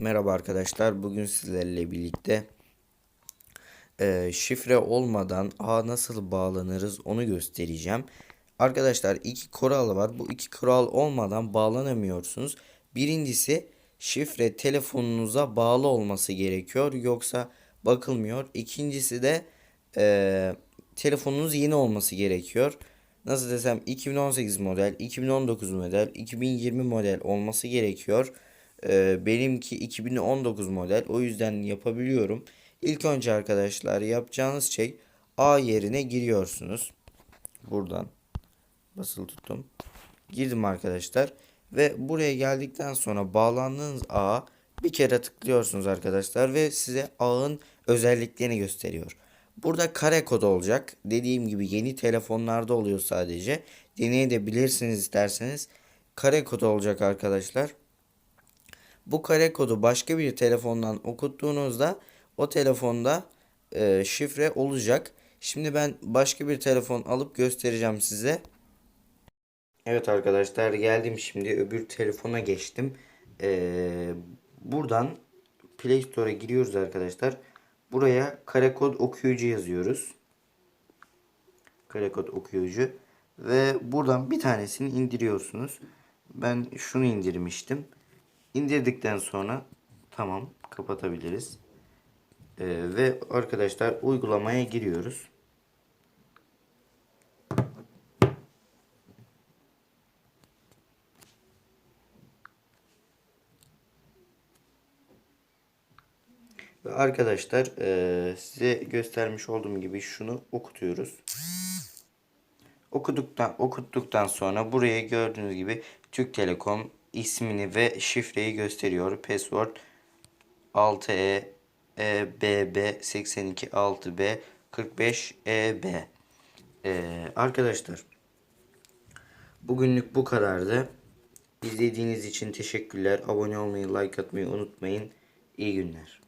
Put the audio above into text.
Merhaba arkadaşlar. Bugün sizlerle birlikte e, şifre olmadan ağ nasıl bağlanırız onu göstereceğim. Arkadaşlar iki kural var. Bu iki kural olmadan bağlanamıyorsunuz. Birincisi şifre telefonunuza bağlı olması gerekiyor. Yoksa bakılmıyor. İkincisi de e, telefonunuz yeni olması gerekiyor. Nasıl desem 2018 model, 2019 model, 2020 model olması gerekiyor. Ee, benimki 2019 model o yüzden yapabiliyorum. İlk önce arkadaşlar yapacağınız şey A yerine giriyorsunuz. Buradan basılı tuttum. Girdim arkadaşlar ve buraya geldikten sonra bağlandığınız ağa bir kere tıklıyorsunuz arkadaşlar ve size ağın özelliklerini gösteriyor. Burada kare kod olacak. Dediğim gibi yeni telefonlarda oluyor sadece. Deneyebilirsiniz isterseniz. Kare kod olacak arkadaşlar. Bu kare kodu başka bir telefondan okuttuğunuzda o telefonda e, şifre olacak. Şimdi ben başka bir telefon alıp göstereceğim size. Evet arkadaşlar geldim şimdi öbür telefona geçtim. Ee, buradan Play Store'a giriyoruz arkadaşlar. Buraya kare kod okuyucu yazıyoruz. Kare kod okuyucu. Ve buradan bir tanesini indiriyorsunuz. Ben şunu indirmiştim. İndirdikten sonra tamam kapatabiliriz. Ee, ve arkadaşlar uygulamaya giriyoruz. Ve arkadaşlar eee, size göstermiş olduğum gibi şunu okutuyoruz. Okuduktan okuttuktan sonra buraya gördüğünüz gibi Türk Telekom ismini ve şifreyi gösteriyor. Password 6E EBB 82 6B 45 EB. Ee, arkadaşlar bugünlük bu kadardı. İzlediğiniz için teşekkürler. Abone olmayı, like atmayı unutmayın. İyi günler.